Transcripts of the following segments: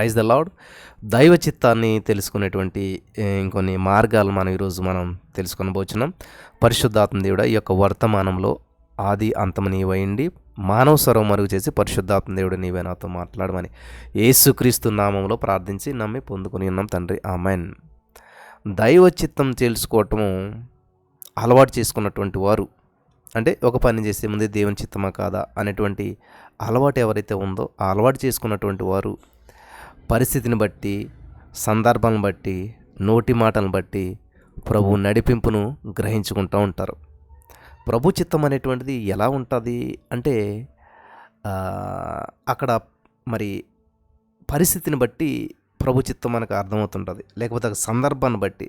Praise the lord దైవ చిత్తాన్ని తెలుసుకునేటువంటి ఇంకొన్ని మార్గాలు మనం ఈరోజు మనం తెలుసుకొనబోచున్నాం. పరిశుద్ధాత్మ దేవుడ ఈ యొక్క వర్తమానంలో ఆది అంతము నీవయండి మానవ స్వరం మరుగు చేసి పరిశుద్ధాత్మ దేవుడు నీవే నాతో మాట్లాడమని యేసుక్రీస్తు నామంలో ప్రార్థించి నమ్మి పొందుకుని ఉన్నాం తండ్రి. ఆమెన్. దైవ చిత్తం తెలుసుకోవటము అలవాటు చేసుకున్నటువంటి వారు అంటే ఒక పని చేసే ముందే దేవుని చిత్తమా కాదా అనేటువంటి అలవాటు ఎవరైతే ఉందో ఆ అలవాటు చేసుకున్నటువంటి వారు పరిస్థితిని బట్టి సందర్భాలను బట్టి నోటి మాటలను బట్టి ప్రభు నడిపింపును గ్రహించుకుంటూ ఉంటారు. ప్రభు చిత్తం అనేటువంటిది ఎలా ఉంటుంది అంటే అక్కడ మరి పరిస్థితిని బట్టి ప్రభు చిత్తం మనకు అర్థమవుతుంటుంది. లేకపోతే ఆ సందర్భాన్ని బట్టి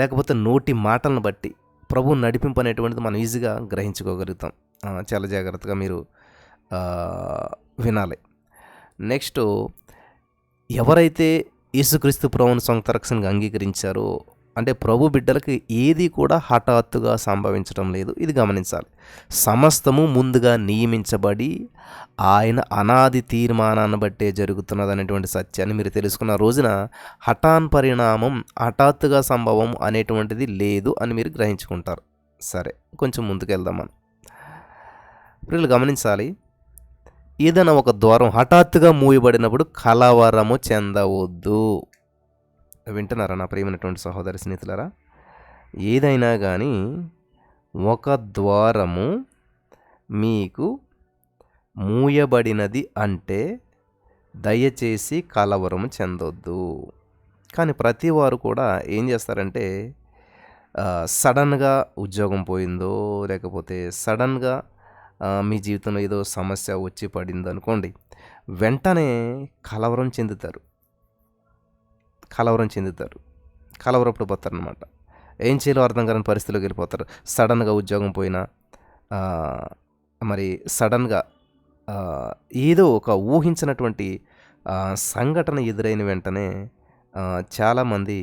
లేకపోతే నోటి మాటలను బట్టి ప్రభు నడిపింపు అనేటువంటిది మనం ఈజీగా గ్రహించుకోగలుగుతాం. చాలా జాగ్రత్తగా మీరు వినాలి. నెక్స్ట్ ఎవరైతే యేసుక్రీస్తు ప్రభుని సొంత రక్షణగా అంగీకరించారో అంటే ప్రభు బిడ్డలకు ఏది కూడా హఠాత్తుగా సంభవించడం లేదు. ఇది గమనించాలి. సమస్తము ముందుగా నియమించబడి ఆయన అనాది తీర్మానాన్ని బట్టే జరుగుతున్నది అనేటువంటి సత్యాన్ని మీరు తెలుసుకున్న రోజున హఠాన్ పరిణామం హఠాత్తుగా సంభవం అనేటువంటిది లేదు అని మీరు గ్రహించుకుంటారు. సరే కొంచెం ముందుకెళ్దాం మనం. వీళ్ళు గమనించాలి. ఏదైనా ఒక ద్వారం హఠాత్తుగా మూయబడినప్పుడు కలవరము చెందవద్దు. వింటున్నారా నా ప్రియమైనటువంటి సహోదరి స్నేహితులరా? ఏదైనా కానీ ఒక ద్వారము మీకు మూయబడినది అంటే దయచేసి కలవరము చెందొద్దు. కానీ ప్రతి వారు కూడా ఏం చేస్తారంటే సడన్గా ఉద్యోగం పోయిందో లేకపోతే సడన్గా మీ జీవితంలో ఏదో సమస్య వచ్చి పడింది అనుకోండి వెంటనే కలవరం చెందుతారు. కలవరం చెందుతారు. కలవరప్పుడు పోతారు అనమాట ఏం చేయాలో అర్థం కాని పరిస్థితిలోకి వెళ్ళిపోతారు. సడన్గా ఉద్యోగం పోయినా మరి సడన్గా ఏదో ఒక ఊహించినటువంటి సంఘటన ఎదురైన వెంటనే చాలామంది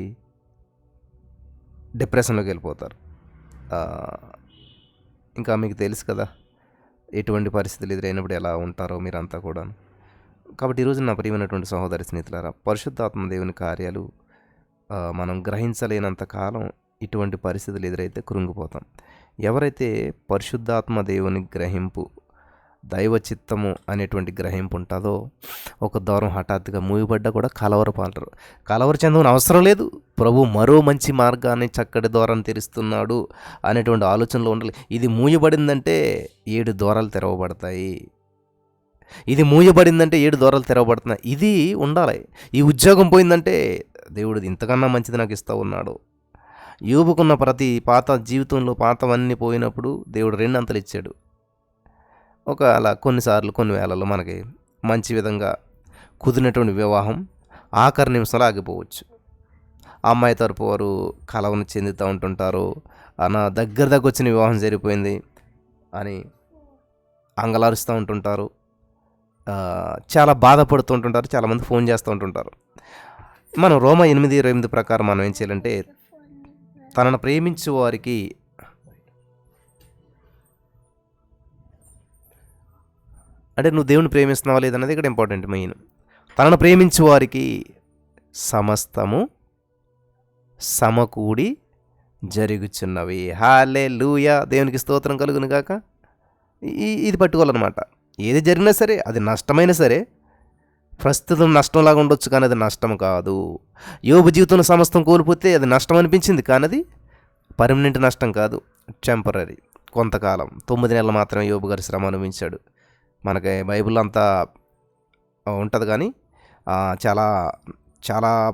డిప్రెషన్లోకి వెళ్ళిపోతారు. ఇంకా మీకు తెలుసు కదా ఎటువంటి పరిస్థితులు ఎదురైనప్పుడు ఎలా ఉంటారో మీరంతా కూడా కాబట్టి ఈరోజు నా ప్రియమైనటువంటి సహోదరి స్నేహితులారా పరిశుద్ధాత్మ దేవుని కార్యాలు మనం గ్రహించలేనంత కాలం ఇటువంటి పరిస్థితులు ఎదురైతే కృంగిపోతాం. ఎవరైతే పరిశుద్ధాత్మ దేవుని గ్రహింపు దైవ చిత్తము అనేటువంటి గ్రహింపు ఉంటుందో ఒక దూరం హఠాత్తుగా మూయబడ్డా కూడా కలవరపాలరు. కలవర చెందవని అవసరం లేదు. ప్రభు మరో మంచి మార్గాన్ని చక్కటి ద్వారాన్ని తెరుస్తున్నాడు అనేటువంటి ఆలోచనలో ఉండాలి. ఇది మూయబడిందంటే ఏడు ద్వారాలు తెరవబడతాయి. ఇది మూయబడిందంటే ఏడు ద్వారాలు తెరవబడుతున్నాయి. ఇది ఉండాలి. ఈ ఉద్యోగం పోయిందంటే దేవుడు ఇంతకన్నా మంచిది నాకు ఇస్తూ ఉన్నాడు. యూబుకున్న ప్రతి పాత జీవితంలో పాతవన్నీ పోయినప్పుడు దేవుడు రెండంతలు ఇచ్చాడు. ఒక అలా కొన్నిసార్లు కొన్ని వేళల్లో మనకి మంచి విధంగా కుదిరినటువంటి వివాహం ఆఖరి నిమిషంలో ఆగిపోవచ్చు. అమ్మాయి తరపు వారు కలవను చెందుతూ ఉంటుంటారు. నా దగ్గర దగ్గర వచ్చిన వివాహం జరిగిపోయింది అని అంగలారుస్తూ ఉంటుంటారు. చాలా చాలా బాధపడుతుంటుంటారు చాలామంది ఫోన్ చేస్తూ ఉంటుంటారు. మనం రోమ ఎనిమిది ఇరవై ఎనిమిది ప్రకారం మనం ఏం చేయాలంటే తనను ప్రేమించే వారికి అంటే నువ్వు దేవుని ప్రేమిస్తున్నావా లేదన్నది ఇక్కడ ఇంపార్టెంట్ మెయిన్ తనను ప్రేమించే వారికి సమస్తము సమకూడి జరుగుచున్నవి. హాలే లూయా దేవునికి స్తోత్రం కలుగును గాక. ఈ- ఇది పట్టుకోవాలన్నమాట. ఏది జరిగినా సరే అది నష్టమైనా సరే ప్రస్తుతం నష్టంలాగా ఉండొచ్చు కానీ అది నష్టం కాదు. యోబు జీవితంలో సమస్తం కోల్పోతే అది నష్టం అనిపించింది కానీ అది పర్మనెంట్ నష్టం కాదు. టెంపరీ కొంతకాలం తొమ్మిది నెలలు మాత్రమే యోబు గారి శ్రమ అనుభవించాడు. మనకి బైబిల్ అంతా ఉంటుంది కానీ చాలా చాలా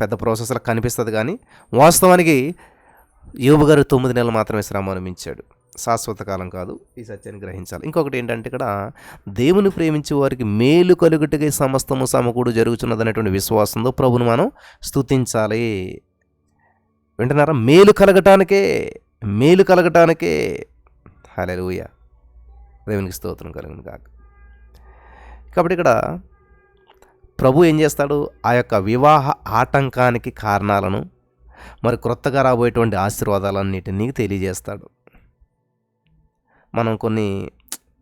పెద్ద ప్రాసెస్లో కనిపిస్తుంది కానీ వాస్తవానికి యోబు గారు తొమ్మిది నెలలు మాత్రమే శ్రమ మించాడు శాశ్వత కాలం కాదు ఈ సత్యాన్ని గ్రహించాలి. ఇంకొకటి ఏంటంటే ఇక్కడ దేవుని ప్రేమించే వారికి మేలు కలుగుటకే సమస్తము సమకూడు జరుగుతున్నది అనేటువంటి విశ్వాసంతో ప్రభుని మనం స్తుతించాలి. వింటున్నారా? మేలు కలగటానికే మేలు కలగటానికే. హల్లెలూయ. దేవునికి స్తోత్రం కలిగిన కాక కాబట్టి ఇక్కడ ప్రభు ఏం చేస్తాడు? ఆ యొక్క వివాహ ఆటంకానికి కారణాలను మరి క్రొత్తగా రాబోయేటువంటి ఆశీర్వాదాలన్నిటినీ తెలియజేస్తాడు. మనం కొన్ని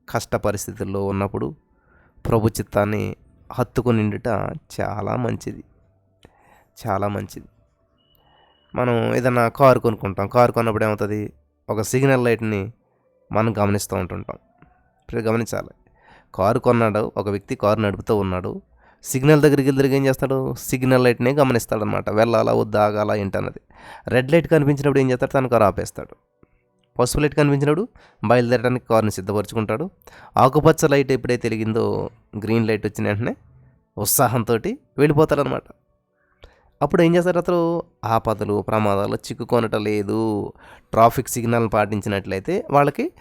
కష్ట పరిస్థితుల్లో ఉన్నప్పుడు ప్రభు చిత్తాన్ని హత్తుకుని నిండుట చాలా మంచిది. చాలా మంచిది. మనం ఏదైనా కారు కొనుక్కుంటాం. కారు కొన్నప్పుడు ఏమవుతుంది? ఒక సిగ్నల్ లైట్ని మనం గమనిస్తూ ఉంటుంటాం. ఇప్పుడు గమనించాలి. కారు కొన్నాడు ఒక వ్యక్తి కారు నడుపుతూ ఉన్నాడు. సిగ్నల్ దగ్గరికి వెళ్ళి ఏం చేస్తాడు? సిగ్నల్ లైట్నే గమనిస్తాడనమాట వెళ్ళాలా వద్దా ఆగాల ఏంటన్నది. రెడ్ లైట్ కనిపించినప్పుడు ఏం చేస్తాడు? తన కారు ఆపేస్తాడు. పసుపు లైట్ కనిపించినప్పుడు బయలుదేరడానికి కారుని సిద్ధపరచుకుంటాడు. ఆకుపచ్చ లైట్ ఎప్పుడైతే తెలిగిందో గ్రీన్ లైట్ వచ్చిన వెంటనే ఉత్సాహంతో వెళ్ళిపోతాడనమాట అప్పుడు ఏం చేస్తారు అతను ఆపదలు ప్రమాదాలు చిక్కుకొనట లేదు. ట్రాఫిక్ సిగ్నల్ పాటించినట్లయితే వాళ్ళకి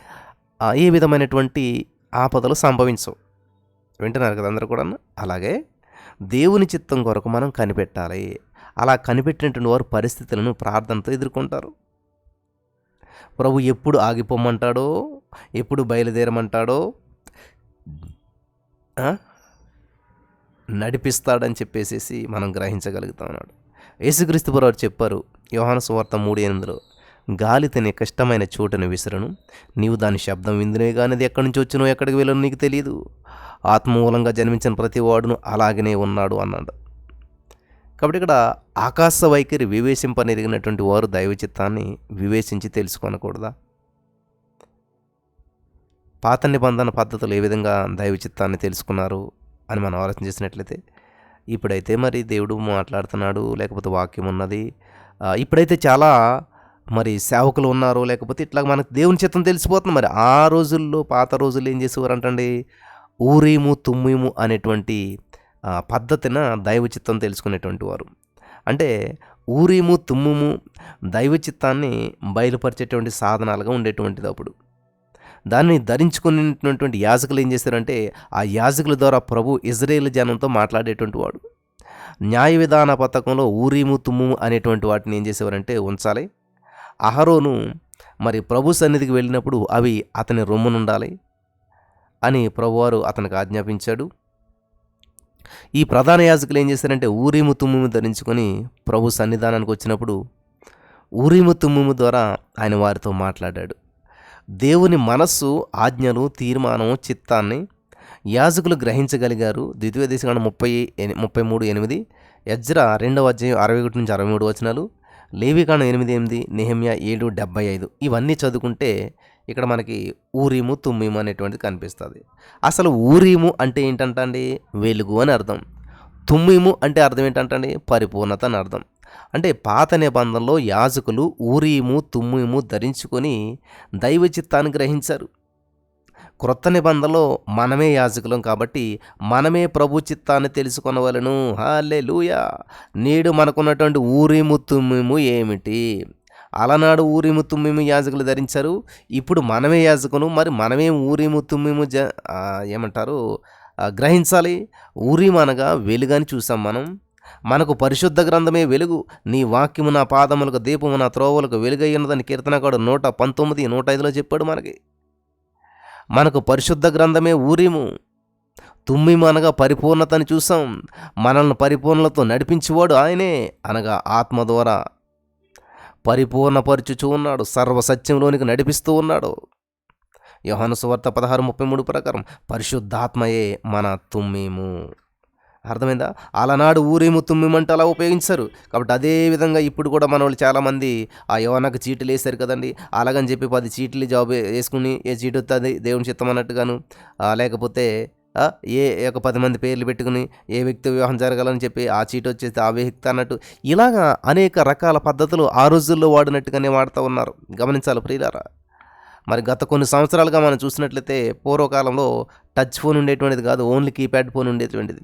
ఏ విధమైనటువంటి ఆపదలు సంభవించవు. వింటున్నారు కదా అందరూ కూడా అలాగే దేవుని చిత్తం కొరకు మనం కనిపెట్టాలి. అలా కనిపెట్టినటువంటి వారు పరిస్థితులను ప్రార్థనతో ఎదుర్కొంటారు. ప్రభు ఎప్పుడు ఆగిపోమంటాడో? ఎప్పుడు బయలుదేరమంటాడో? నడిపిస్తాడని చెప్పేసేసి మనం గ్రహించగలుగుతా ఉన్నాడు యేసుక్రీస్తు వారు చెప్పారు యోహాను సువార్త మూడు ఎనిమిదిలో గాలి తినే కష్టమైన చోటను విసరను. నీవు దాని శబ్దం విందునే కానీ అది ఎక్కడి నుంచి వచ్చినో ఎక్కడికి వెళ్ళను నీకు తెలియదు ఆత్మమూలంగా జన్మించిన ప్రతి వాడును అలాగనే ఉన్నాడు అన్నాడు. కాబట్టి ఇక్కడ ఆకాశ వైఖరి వివేశింపనెరిగినటువంటి వారు దైవ చిత్తాన్ని వివేచించి తెలుసుకొనకూడదా? పాత నిబంధన పద్ధతులు ఏ విధంగా దైవ చిత్తాన్ని తెలుసుకున్నారు అని మనం ఆలోచన చేసినట్లయితే ఇప్పుడైతే మరి దేవుడు మాట్లాడుతున్నాడు లేకపోతే వాక్యం ఉన్నది. ఇప్పుడైతే చాలా మరి సేవకులు ఉన్నారు లేకపోతే ఇట్లా మనకు దేవుని చిత్తం తెలిసిపోతుంది. మరి ఆ రోజుల్లో పాత రోజుల్లో ఏం చేసేవారు అంటండి ఊరీము తుమ్మిము అనేటువంటి పద్ధతిన దైవ చిత్తం తెలుసుకునేటువంటి వారు. అంటే ఊరీము తుమ్ముము దైవ చిత్తాన్ని బయలుపరిచేటువంటి సాధనాలుగా ఉండేటువంటిది అప్పుడు. దాన్ని ధరించుకునేటువంటి యాజకులు ఏం చేశారంటే ఆ యాజకుల ద్వారా ప్రభు ఇజ్రాయేల్ జనంతో మాట్లాడేటువంటి వాడు. న్యాయ విధాన పథకంలో ఊరీము తుమ్ము అనేటువంటి వాటిని ఏం చేసేవారంటే ఉంచాలి. అహరోను మరి ప్రభు సన్నిధికి వెళ్ళినప్పుడు అవి అతని రొమ్మునుండాలి అని ప్రభువారు అతనికి ఆజ్ఞాపించాడు. ఈ ప్రధాన యాజకులు ఏం చేశారంటే ఊరిము తుమ్ము ధరించుకొని ప్రభు సన్నిధానానికి వచ్చినప్పుడు ఊరిము తుమ్ము ద్వారా ఆయన వారితో మాట్లాడాడు. దేవుని మనస్సు ఆజ్ఞలు తీర్మానం చిత్తాన్ని యాజకులు గ్రహించగలిగారు. ద్వితీయ దేశకాండ ముప్పై ముప్పై మూడు ఎనిమిది యజ్రా రెండవ అధ్యాయం అరవై ఒకటి నుంచి అరవై మూడు వచనాలు. లేవికాండం ఎనిమిది ఎనిమిది నెహమ్యా ఏడు డెబ్బై ఐదు. ఇవన్నీ చదువుకుంటే ఇక్కడ మనకి ఊరీము తుమ్మీము అనేటువంటిది కనిపిస్తుంది. అసలు ఊరీము అంటే ఏంటంటండి? వెలుగు అని అర్థం. తుమ్మీము అంటే అర్థం ఏంటంటండి? పరిపూర్ణత అని అర్థం. అంటే పాత నిబంధనలో యాజకులు ఊరీము తుమ్మీము ధరించుకొని దైవ చిత్తాన్ని గ్రహించారు. క్రొత్త నిబంధనలో మనమే యాజకులం కాబట్టి మనమే ప్రభు చిత్తాన్ని తెలుసుకొనవలను. హాలే నేడు మనకున్నటువంటి ఊరిము తుమ్మిము ఏమిటి? అలనాడు ఊరిము తుమ్మిము యాజకులు ధరించారు. ఇప్పుడు మనమే యాజకులు మరి మనమే ఊరిము తుమ్మిము జ ఏమంటారు? గ్రహించాలి. ఊరిము అనగా వెలుగని చూసాం మనం. మనకు పరిశుద్ధ గ్రంథమే వెలుగు. నీ వాక్యము నా పాదములకు దీపము నా త్రోవలకు వెలుగయ్యున్నదని కీర్తనకాడు నూట పంతొమ్మిది నూట ఐదులో చెప్పాడు మనకి. మనకు పరిశుద్ధ గ్రంథమే ఊరిము. తుమ్మిము అనగా పరిపూర్ణతని చూసాం మనల్ని పరిపూర్ణలతో నడిపించేవాడు ఆయనే అనగా ఆత్మ ద్వారా. పరిపూర్ణపరచుచూ ఉన్నాడు. సర్వసత్యంలోనికి నడిపిస్తూ ఉన్నాడు. యోహాను సువార్త పదహారు ముప్పై మూడు ప్రకారం పరిశుద్ధాత్మయే మన తుమ్మిము. అర్థమైందా? అలనాడు ఊరేము తుమ్మిమంటే అలా ఉపయోగించారు. కాబట్టి అదే విధంగా ఇప్పుడు కూడా మన వాళ్ళు చాలామంది ఆ యోనకు చీటీలు వేశారు కదండి అలాగని చెప్పి పది చీటీలు జాబ్ వేసుకుని ఏ చీటి వస్తుంది దేవుని చిత్తం అన్నట్టుగాను లేకపోతే ఏ ఒక పది మంది పేర్లు పెట్టుకుని ఏ వ్యక్తి వివాహం జరగాలని చెప్పి ఆ చీటి వచ్చేసి ఆ వ్యక్తి అన్నట్టు ఇలాగా అనేక రకాల పద్ధతులు ఆ రోజుల్లో వాడినట్టుగానే వాడుతూ ఉన్నారు. గమనించాలి ప్రియులారా. మరి గత కొన్ని సంవత్సరాలుగా మనం చూసినట్లయితే పూర్వకాలంలో టచ్ ఫోన్ ఉండేటువంటిది కాదు ఓన్లీ కీప్యాడ్ ఫోన్ ఉండేటువంటిది.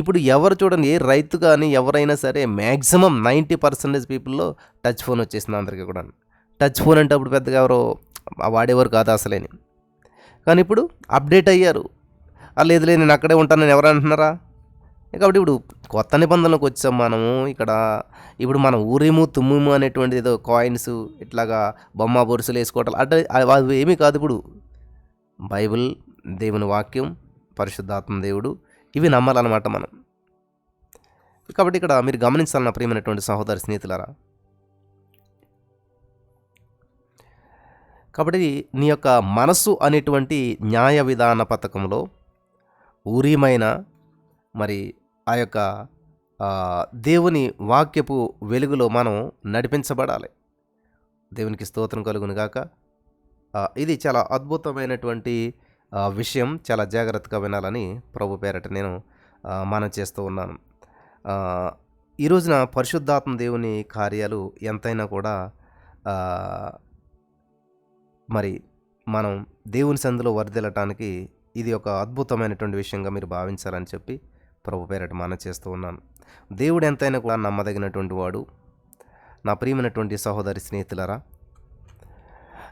ఇప్పుడు ఎవరు చూడండి ఏ రైతు కానీ ఎవరైనా సరే మ్యాక్సిమం నైంటీ పర్సెంటేజ్ పీపుల్లో టచ్ ఫోన్ వచ్చేసింది అందరికీ కూడా. టచ్ ఫోన్ అంటే అప్పుడు పెద్దగా ఎవరో వాడేవారు కాదు అసలేని. కానీ ఇప్పుడు అప్డేట్ అయ్యారు. లేదు లేదు నేను అక్కడే ఉంటానని ఎవరు అంటున్నారా? కాబట్టి ఇప్పుడు కొత్త నిబంధనలకు వచ్చాం మనము. ఇక్కడ ఇప్పుడు మనం ఊరేము తుమ్ముము అనేటువంటిది ఏదో కాయిన్స్ ఇట్లాగా బొమ్మ బొరుసులు వేసుకోవటం అంటే అవి ఏమీ కాదు ఇప్పుడు. బైబిల్ దేవుని వాక్యం పరిశుద్ధాత్మ దేవుడు ఇవి నమ్మాలన్నమాట మనం. కాబట్టి ఇక్కడ మీరు గమనించాలన్న ప్రియమైనటువంటి సహోదరి స్నేహితులారా. కాబట్టి నీ యొక్క మనస్సు అనేటువంటి న్యాయ విధాన పథకంలో ఊరిమైన మరి ఆ యొక్క దేవుని వాక్యపు వెలుగులో మనం నడిపించబడాలి. దేవునికి స్తోత్రం కలుగును గాక. ఇది చాలా అద్భుతమైనటువంటి విషయం. చాలా జాగ్రత్తగా వినాలని ప్రభు పేరట నేను మనం చేస్తూ ఉన్నాను. ఈ రోజున పరిశుద్ధాత్మ దేవుని కార్యాలు ఎంతైనా కూడా మరి మనం దేవుని సందులో వర్ధిల్లటానికి ఇది ఒక అద్భుతమైనటువంటి విషయంగా మీరు భావించాలని చెప్పి ప్రభు పేరటి మనం చేస్తూ ఉన్నాను. దేవుడు ఎంతైనా కూడా నమ్మదగినటువంటి వాడు. నా ప్రియమైనటువంటి సహోదరి స్నేహితులరా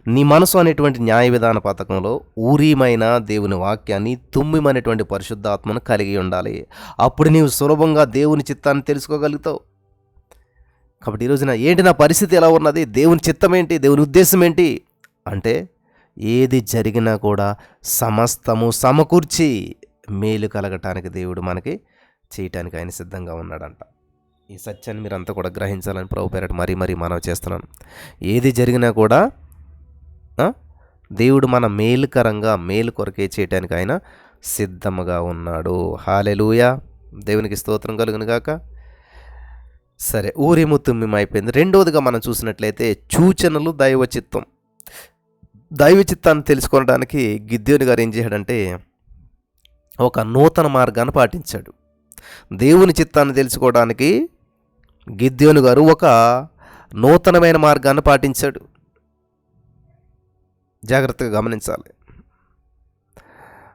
నీ మనసు అనేటువంటి న్యాయ విధాన పథకంలో ఊరీమైన దేవుని వాక్యాన్ని తుమ్మిమైనటువంటి పరిశుద్ధాత్మను కలిగి ఉండాలి. అప్పుడు నీవు సులభంగా దేవుని చిత్తాన్ని తెలుసుకోగలుగుతావు. కాబట్టి ఈరోజున రోజున ఏంటి నా పరిస్థితి ఎలా ఉన్నది? దేవుని చిత్తం ఏంటి? దేవుని ఉద్దేశం ఏంటి? అంటే ఏది జరిగినా కూడా సమస్తము సమకూర్చి మేలు కలగటానికి దేవుడు మనకి చేయటానికి ఆయన సిద్ధంగా ఉన్నాడంట. ఈ సత్యాన్ని మీరు అంతా కూడా గ్రహించాలని ప్రభు పేరట మరీ మరీ మనవి చేస్తున్నాను. ఏది జరిగినా కూడా దేవుడు మన మేలుకరంగా మేలు కొరకే చేయటానికి ఆయన సిద్ధముగా ఉన్నాడు. హాలెలూయ దేవునికి స్తోత్రం కలుగును గాక. సరే ఊరేము తుమ్మిం అయిపోయింది. రెండవదిగా మనం చూసినట్లయితే సూచనలు దైవ చిత్తం దైవ చిత్తాన్ని తెలుసుకోవడానికి గిద్యోని గారు ఏం చేశాడంటే ఒక నూతన మార్గాన్ని పాటించాడు. దేవుని చిత్తాన్ని తెలుసుకోవడానికి గిద్యోను గారు ఒక నూతనమైన మార్గాన్ని పాటించాడు. జాగ్రత్తగా గమనించాలి.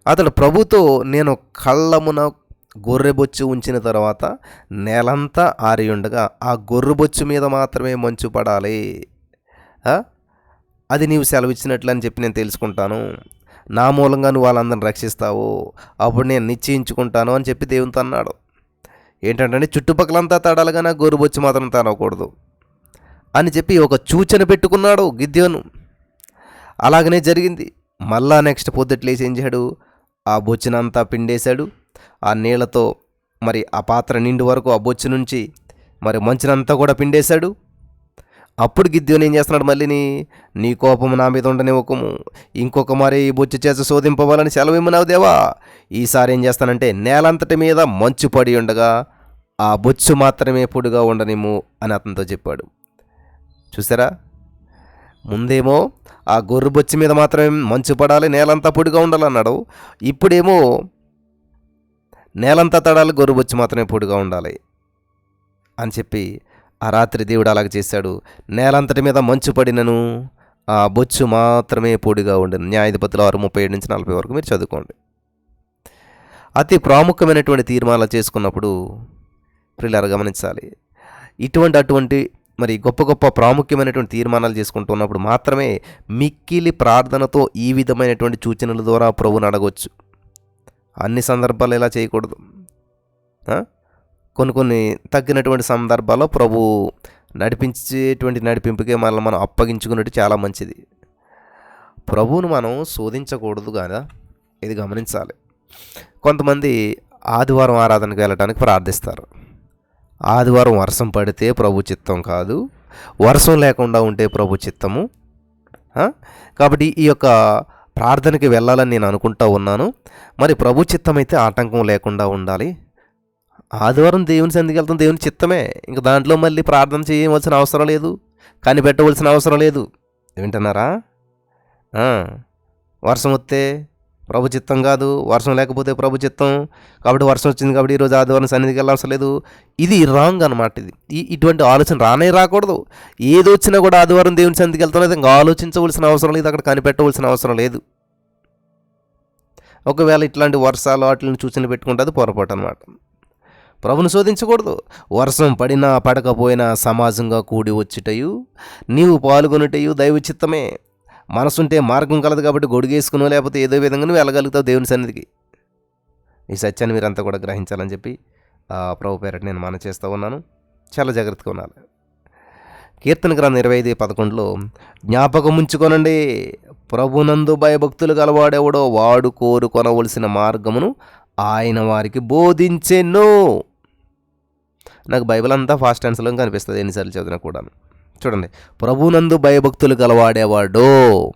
అతడు ప్రభుతో నేను కళ్ళమున గొర్రెబొచ్చు ఉంచిన తర్వాత నేలంతా ఆరి ఉండగా ఆ గొర్రెబొచ్చు మీద మాత్రమే మంచు పడాలి అది నీవు సెలవిచ్చినట్లు అని చెప్పి నేను తెలుసుకుంటాను. నా మూలంగా నువ్వు వాళ్ళందరిని రక్షిస్తావు. అప్పుడు నేను నిశ్చయించుకుంటాను అని చెప్పి దేవునితో అన్నాడు. ఏంటంటే చుట్టుపక్కలంతా తడాలిగా నా గోరుబొచ్చి మాత్రం తడవకూడదు అని చెప్పి ఒక సూచన పెట్టుకున్నాడు గిద్యోను. అలాగనే జరిగింది. మళ్ళా నెక్స్ట్ పొద్దుట్లేసి ఏం చేశాడు? ఆ బొచ్చునంతా పిండేశాడు. ఆ నీళ్ళతో మరి ఆ పాత్ర నిండు వరకు ఆ బొచ్చు నుంచి మరి మంచునంతా కూడా పిండేశాడు. అప్పుడు గిద్యోని ఏం చేస్తున్నాడు మళ్ళీని నీ కోపం నా మీద ఉండనివ్వకము ఇంకొక మరి ఈ బొచ్చు చేసి శోధింపవాలని సెలవు దేవా? ఈసారి ఏం చేస్తానంటే నేలంతటి మీద మంచు పడి ఉండగా ఆ బొచ్చు మాత్రమే పొడిగా ఉండనిమ్ము అని అతనితో చెప్పాడు. చూసారా? ముందేమో ఆ గొర్రె బొచ్చు మీద మాత్రమే మంచు పడాలి నేలంతా పొడిగా ఉండాలన్నాడు. ఇప్పుడేమో నేలంతా తడాలి గొర్రె బొచ్చు మాత్రమే పొడిగా ఉండాలి అని చెప్పి ఆ రాత్రి దేవుడు అలాగ చేశాడు. నేలంతటి మీద మంచు పడినను ఆ బొచ్చు మాత్రమే పొడిగా ఉండను. న్యాయాధిపతులు ఆరు ముప్పై ఏడు నుంచి నలభై వరకు మీరు చదువుకోండి. అతి ప్రాముఖ్యమైనటువంటి తీర్మానాలు చేసుకున్నప్పుడు ప్రిల్లర్ గమనించాలి. ఇటువంటి అటువంటి మరి గొప్ప గొప్ప ప్రాముఖ్యమైనటువంటి తీర్మానాలు చేసుకుంటున్నప్పుడు మాత్రమే మిక్కిలి ప్రార్థనతో ఈ విధమైనటువంటి సూచనల ద్వారా ప్రభుని అడగవచ్చు అన్ని సందర్భాలు ఇలా చేయకూడదు. కొన్ని కొన్ని తగ్గినటువంటి సందర్భాల్లో ప్రభు నడిపించేటువంటి నడిపింపుకే మనల్ని మనం అప్పగించుకున్నట్టు చాలా మంచిది. ప్రభువును మనం శోధించకూడదు కదా ఇది గమనించాలి. కొంతమంది ఆదివారం ఆరాధనకు వెళ్ళడానికి ప్రార్థిస్తారు. ఆదివారం వర్షం పడితే ప్రభు చిత్తం కాదు. వర్షం లేకుండా ఉంటే ప్రభు చిత్తము. కాబట్టి ఈ యొక్క ప్రార్థనకి వెళ్ళాలని నేను అనుకుంటా ఉన్నాను. మరి ప్రభు చిత్తం అయితే ఆటంకం లేకుండా ఉండాలి. ఆదివారం దేవుని సందికి వెళ్తాం దేవుని చిత్తమే. ఇంక దాంట్లో మళ్ళీ ప్రార్థన చేయవలసిన అవసరం లేదు. కనిపెట్టవలసిన అవసరం లేదు. వింటున్నారా వర్షం వస్తే ప్రభు చిత్తం కాదు. వర్షం లేకపోతే ప్రభు చిత్తం. కాబట్టి వర్షం వచ్చింది కాబట్టి ఈరోజు ఆదివారం సన్నిధికి వెళ్ళవలసిన లేదు. ఇది రాంగ్ అనమాట ఇది. ఈ ఇటువంటి ఆలోచన రానే రాకూడదు. ఏది వచ్చినా కూడా ఆదివారం దేవుని సన్నిధికి వెళ్తాం లేదు ఇంకా ఆలోచించవలసిన అవసరం లేదు. అక్కడ కనిపెట్టవలసిన అవసరం లేదు. ఒకవేళ ఇట్లాంటి వర్షాలు వాటిని చూసిన పెట్టుకుంటే అది పొరపాటు అనమాట ప్రభుని శోధించకూడదు. వర్షం పడినా పడకపోయినా సమాజంగా కూడి వచ్చుటయు నీవు పాల్గొనుటయు దైవ చిత్తమే మనసుంటే మార్గం కలదు కాబట్టి గొడుగేసుకునో లేకపోతే ఏదో విధంగా నువ్వు వెళ్ళగలుగుతావు దేవుని సన్నిధికి. ఈ సత్యాన్ని మీరంతా కూడా గ్రహించాలని చెప్పి ప్రభు పేరట నేను మన చేస్తూ ఉన్నాను. చాలా జాగ్రత్తగా ఉండాలి. కీర్తన గ్రంథం ఇరవై ఐదు పదకొండులో జ్ఞాపకం ఉంచుకొనండి. ప్రభునందు భయభక్తులు గలవాడెవడో వాడు కోరుకొనవలసిన మార్గమును ఆయన వారికి బోధించెను. నాకు బైబిల్ అంతా ఫాస్ట్ ఆన్సర్లో కనిపిస్తుంది ఎన్నిసార్లు చదివినా కూడా చూడండి ప్రభునందు భయభక్తులు కలవాడేవాడు.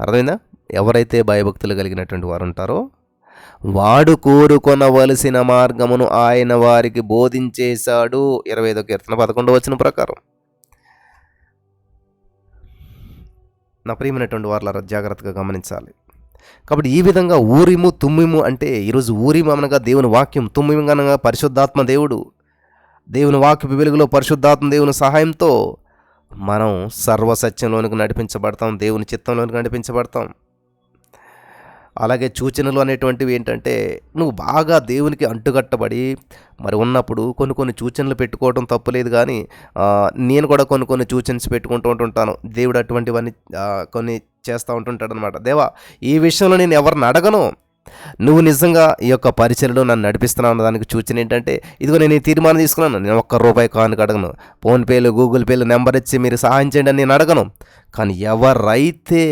అర్థమైందా? ఎవరైతే భయభక్తులు కలిగినటువంటి వారు ఉంటారో వాడు కోరుకొనవలసిన మార్గమును ఆయన వారికి బోధించేశాడు. ఇరవై ఐదో కీర్తన పదకొండు వచ్చిన ప్రకారం. నా ప్రియమైనటువంటి వారు జాగ్రత్తగా గమనించాలి. కాబట్టి ఈ విధంగా ఊరిము తుమ్మిము అంటే ఈరోజు ఊరిము అనగా దేవుని వాక్యం. తుమ్మిము అనగా పరిశుద్ధాత్మ దేవుడు. దేవుని వాక్యపు వెలుగులో పరిశుద్ధాత్మ దేవుని సహాయంతో మనం సర్వసత్యంలోనికి నడిపించబడతాం దేవుని చిత్తంలోనికి నడిపించబడతాం. అలాగే సూచనలు అనేటువంటివి ఏంటంటే నువ్వు బాగా దేవునికి అంటుకట్టబడి మరి ఉన్నప్పుడు కొన్ని కొన్ని సూచనలు పెట్టుకోవడం తప్పులేదు కానీ నేను కూడా కొన్ని కొన్ని సూచనలు పెట్టుకుంటూ ఉంటుంటాను. దేవుడు అటువంటివన్నీ కొన్ని చేస్తూ ఉంటుంటాడు అనమాట దేవా ఈ విషయంలో నేను ఎవరిని అడగను? నువ్వు నిజంగా ఈ యొక్క పరిచయలో నన్ను నడిపిస్తున్నావు అన్న దానికి సూచన ఏంటంటే ఇదిగో నేను ఈ తీర్మానం తీసుకున్నాను. నేను ఒక్క రూపాయి కానుక అడగను. ఫోన్పేలు గూగుల్ పేలు నెంబర్ ఇచ్చి మీరు సహాయం చేయండి అని నేను అడగను. కానీ ఎవరైతే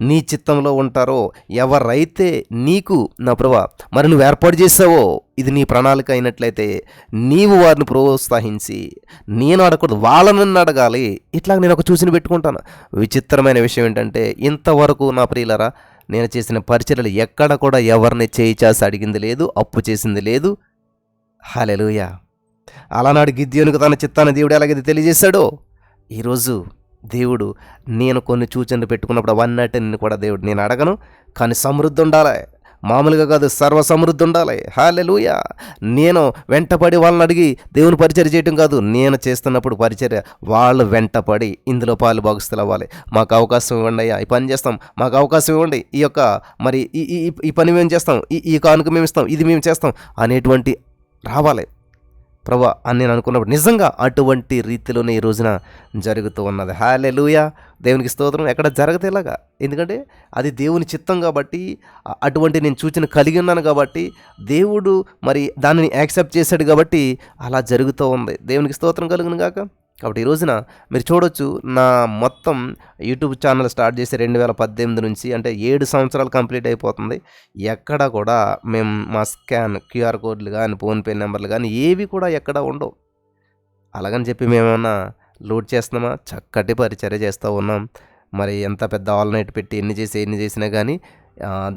నీ చిత్తంలో ఉంటారో ఎవరైతే నీకు నా ప్రభా మరి నువ్వు ఏర్పాటు చేసావో ఇది నీ ప్రణాళిక అయినట్లయితే నీవు వారిని ప్రోత్సహించి నేను అడగకూడదు వాళ్ళని అడగాలి ఇట్లా నేను ఒక చూసిన పెట్టుకుంటాను. విచిత్రమైన విషయం ఏంటంటే ఇంతవరకు నా ప్రియులరా నేను చేసిన పరిచయలు ఎక్కడ కూడా ఎవరిని చేయి చేసి అడిగింది లేదు అప్పు చేసింది లేదు. హాలెలుయా. అలానాడు గిద్యోనికి తన చిత్తాన్ని దేవుడు ఎలాగైతే తెలియజేశాడో ఈరోజు దేవుడు నేను కొన్ని సూచనలు పెట్టుకున్నప్పుడు అవన్నటిని కూడా దేవుడు. నేను అడగను కానీ సమృద్ధి ఉండాలి. మామూలుగా కాదు సర్వ సమృద్ధి ఉండాలి. హాలెలుయా నేను వెంటపడి వాళ్ళని అడిగి దేవుని పరిచర్య చేయటం కాదు నేను చేస్తున్నప్పుడు పరిచర్య. వాళ్ళు వెంటపడి ఇందులో పాలు భాగస్తులు అవ్వాలి. మాకు అవకాశం ఇవ్వండి అయ్యా ఈ పని చేస్తాం. మాకు అవకాశం ఇవ్వండి. ఈ యొక్క మరి ఈ ఈ- ఈ పని మేము చేస్తాం. ఈ ఈ కానుక మేము ఇస్తాం ఇది మేము చేస్తాం అనేటువంటి రావాలి. ప్రభా అని నేను అనుకున్నప్పుడు నిజంగా అటువంటి రీతిలోనే ఈ రోజున జరుగుతూ ఉన్నది. హాలే దేవునికి స్తోత్రం. ఎక్కడ జరగదు ఇలాగా. ఎందుకంటే అది దేవుని చిత్తం కాబట్టి అటువంటి నేను సూచన కలిగి ఉన్నాను కాబట్టి దేవుడు మరి దానిని యాక్సెప్ట్ చేశాడు కాబట్టి అలా జరుగుతూ ఉంది. దేవునికి స్తోత్రం కలుగును గాక. కాబట్టి ఈ రోజున మీరు చూడొచ్చు నా మొత్తం యూట్యూబ్ ఛానల్ స్టార్ట్ చేసి రెండు వేల పద్దెనిమిది నుంచి అంటే ఏడు సంవత్సరాలు కంప్లీట్ అయిపోతుంది. ఎక్కడ కూడా మేము మా స్కాన్ క్యూఆర్ కోడ్లు కానీ ఫోన్పే నెంబర్లు కానీ ఏవి కూడా ఎక్కడ ఉండవు. అలాగని చెప్పి మేమేమన్నా లోడ్ చేస్తున్నామా? చక్కటి పరిచర్య చేస్తూ ఉన్నాం. మరి ఎంత పెద్ద ఆల్ నైట్ పెట్టి ఎన్ని చేసి ఎన్ని చేసినా కానీ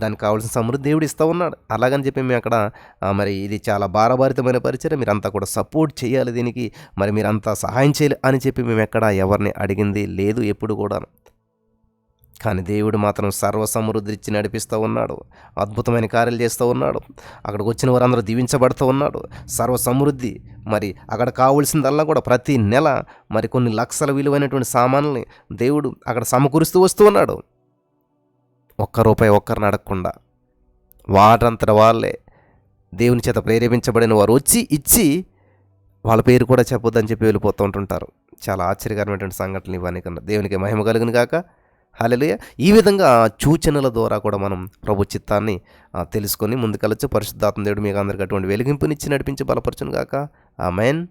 దానికి కావాల్సిన సమృద్ధి దేవుడు ఇస్తూ ఉన్నాడు. అలాగని చెప్పి మేము అక్కడ మరి ఇది చాలా భారభారితమైన పరిచయం. మీరంతా కూడా సపోర్ట్ చేయాలి దీనికి. మరి మీరంతా సహాయం చేయాలి అని చెప్పి మేము ఎక్కడ ఎవరిని అడిగింది లేదు ఎప్పుడు కూడా కానీ దేవుడు మాత్రం సర్వ సమృద్ధి ఇచ్చి నడిపిస్తూ ఉన్నాడు. అద్భుతమైన కార్యాలు చేస్తూ ఉన్నాడు. అక్కడికి వచ్చిన వారందరూ దీవించబడుతూ ఉన్నాడు. సర్వ సమృద్ధి మరి అక్కడ కావాల్సిందల్లా కూడా ప్రతి నెల మరి కొన్ని లక్షల విలువైనటువంటి సామాన్లని దేవుడు అక్కడ సమకూరుస్తూ వస్తూ ఉన్నాడు. ఒక్క రూపాయి ఒక్కరిని అడగకుండా. వాటంతట వాళ్ళే దేవుని చేత ప్రేరేపించబడిన వారు వచ్చి ఇచ్చి వాళ్ళ పేరు కూడా చెప్పొద్దని చెప్పి వెళ్ళిపోతూ ఉంటుంటారు. చాలా ఆశ్చర్యకరమైనటువంటి సంఘటనలు ఇవన్నీ కన్నా. దేవునికి మహిమ కలుగును కాక హల్లెలూయా. ఈ విధంగా సూచనల ద్వారా కూడా మనం ప్రభు చిత్తాన్ని తెలుసుకొని ముందుకెళ్ళచ్చు. పరిశుద్ధాత్మ దేవుడు మీకు అందరికీ అటువంటి వెలిగింపునిచ్చి నడిపించి బలపరచును ఆ మెయిన్